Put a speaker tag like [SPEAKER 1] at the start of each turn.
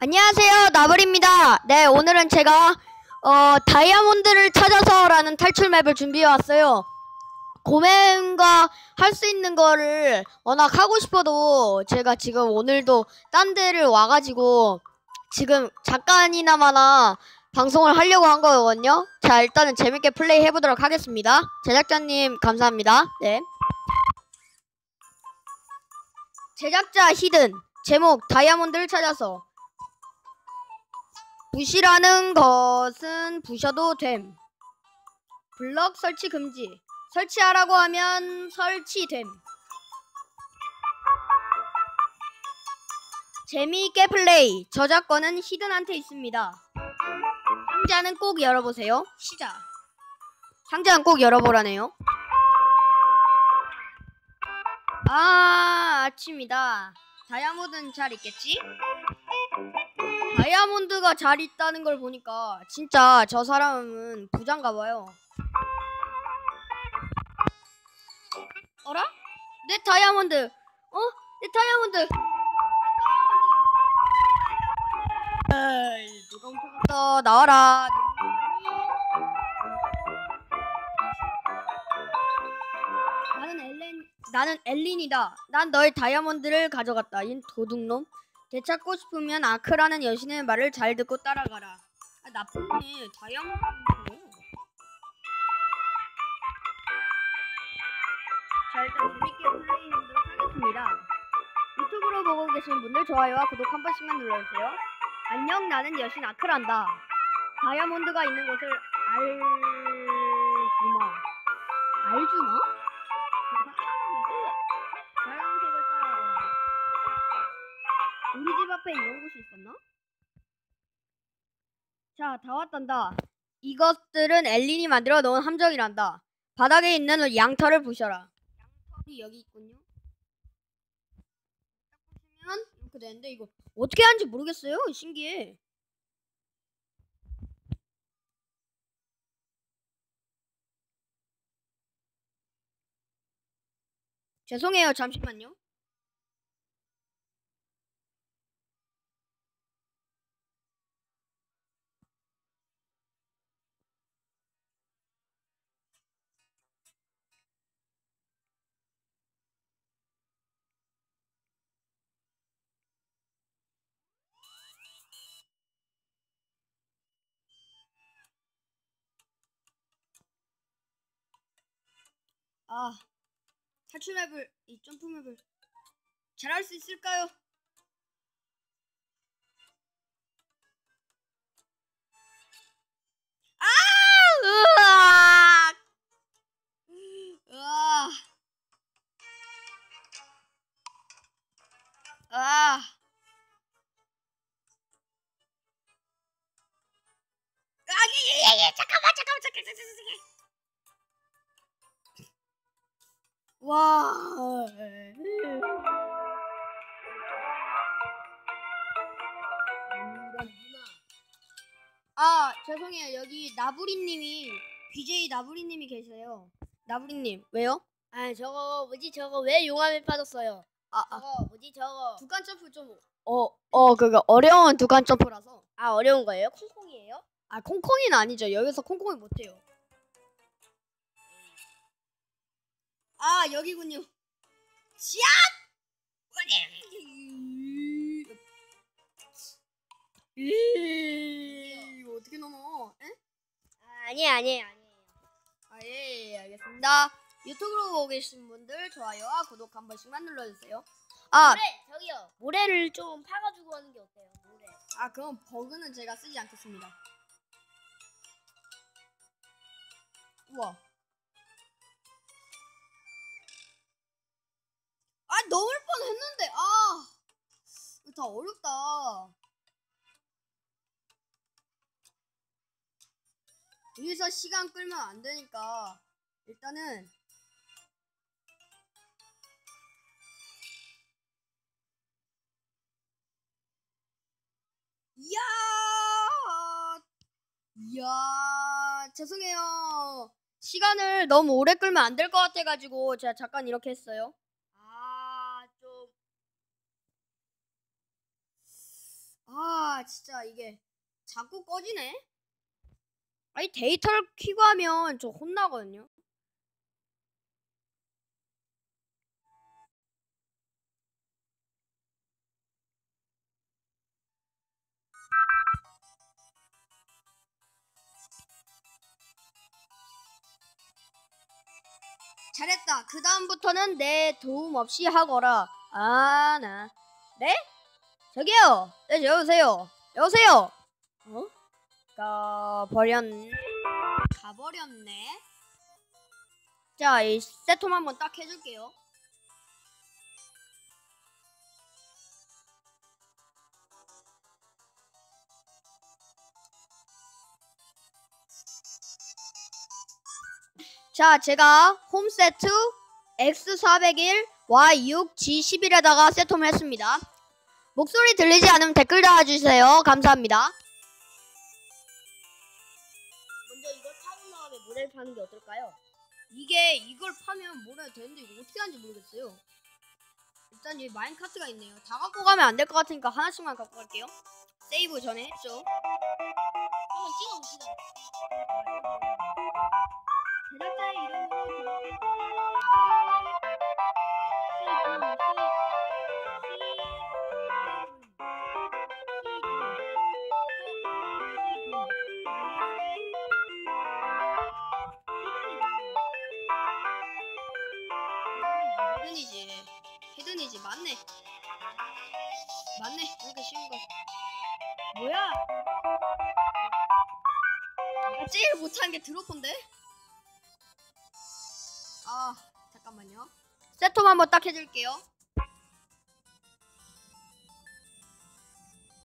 [SPEAKER 1] 안녕하세요, 나블입니다. 네, 오늘은 제가 어, 다이아몬드를 찾아서 라는 탈출 맵을 준비해 왔어요. 고맨과 할 수 있는 거를 워낙 하고 싶어도 제가 지금 오늘도 딴 데를 와가지고 지금 잠깐이나마나 방송을 하려고 한 거거든요. 자, 일단은 재밌게 플레이 해보도록 하겠습니다. 제작자님, 감사합니다. 네. 제작자 히든 제목 다이아몬드를 찾아서 부시라는 것은 부셔도 됨. 블럭 설치 금지. 설치하라고 하면 설치됨. 재미있게 플레이. 저작권은 히든한테 있습니다. 상자는 꼭 열어보세요. 시작. 상자는 꼭 열어보라네요. 아, 아침이다. 다이아몬드는 잘 있겠지? 다이아몬드가 잘 있다는 걸 보니까 진짜 저 사람은 부자인가 봐요. 어라? 내 다이아몬드. 어? 내 다이아몬드. 에이, 누가 훔쳐갔어? 나와라. 나는 엘렌, 나는 엘린이다. 난 너의 다이아몬드를 가져갔다. 이 도둑놈. 되찾고 싶으면 아크라는 여신의 말을 잘 듣고 따라가라. 아, 나쁘네. 다이아몬드. 자, 일단 재밌게 플레이하도록 하겠습니다. 유튜브로 보고 계신 분들 좋아요와 구독 한 번씩만 눌러주세요. 안녕, 나는 여신 아크란다. 다이아몬드가 있는 곳을 알주마. 알주마? 앞에 이런 곳이 있었나? 자, 다 왔단다. 이것들은 엘린이 만들어 놓은 함정이란다. 바닥에 있는 양털을 부셔라. 양털이 여기 있군요. 딱 보시면 이렇게 되는데 이거 어떻게 하는지 모르겠어요. 신기해. 죄송해요. 잠시만요. 아, 탈출 맵을, 이 점프 맵을 잘할 수 있을까요? 아! 으악! 으아! 아! 아, 예, 예, 예, 잠깐만, 잠깐만, 잠깐만, 잠깐만, 와. 아, 죄송해요. 여기 나부리님이 BJ 나부리님이 계세요. 나부리님 왜요?
[SPEAKER 2] 아 저거 뭐지 저거 왜 용암에 빠졌어요?
[SPEAKER 1] 아, 아
[SPEAKER 2] 저거 뭐지 저거
[SPEAKER 1] 두칸 점프 좀 어, 어, 그거 어려운 두칸 점프라서.
[SPEAKER 2] 아 어려운 거예요? 콩콩이에요?
[SPEAKER 1] 아, 콩콩이는 아니죠. 여기서 콩콩이 못 해요. 아, 여기군요. 이거 어떻게 넘어? 에?
[SPEAKER 2] 아, 아니에요 아니에요 아니에요.
[SPEAKER 1] 아, 예, 예, 알겠습니다. 유튜브로 보고 계신 분들 좋아요와 구독 한 번씩만 눌러주세요. 아,
[SPEAKER 2] 모래 저기요 모래를 좀 파가지고 하는 게 어때요? 모래.
[SPEAKER 1] 아, 그럼 버그는 제가 쓰지 않겠습니다. 우와. 어렵다. 여기서 시간 끌면 안 되니까, 일단은, 이야! 이야, 죄송해요. 시간을 너무 오래 끌면 안 될 것 같아가지고 제가 잠깐 이렇게 했어요. 아 진짜 이게 자꾸 꺼지네. 아니 데이터를 키고 하면 저 혼나거든요. 잘했다. 그 다음부터는 내 도움 없이 하거라. 아, 나. 네? 저기요. 네, 여보세요. 여보세요. 어? 가버렸. 가버렸네. 자, 이 세톰 한번 딱 해줄게요. 자, 제가 홈 세트 X401, Y6, G11에다가 세톰을 했습니다. 목소리 들리지 않으면 댓글 달아주세요. 감사합니다.
[SPEAKER 2] 먼저 이걸 파고 나면 모델 파는 게 어떨까요?
[SPEAKER 1] 이게 이걸 파면 뭐라 되는데 이거 어떻게 하는지 모르겠어요. 일단 여기 마인카트가 있네요. 다 갖고 가면 안 될 것 같으니까 하나씩만 갖고 갈게요. 세이브 전에 했죠.
[SPEAKER 2] 한번 찍어봅시다.
[SPEAKER 1] 제작자의 이름으로 히든이지. 히든이지. 맞네. 맞네. 이렇게 쉬운 거. 뭐야? 내가 제일 못한 게 드로퍼인데? 아, 잠깐만요. 세톰 한번 딱 해줄게요.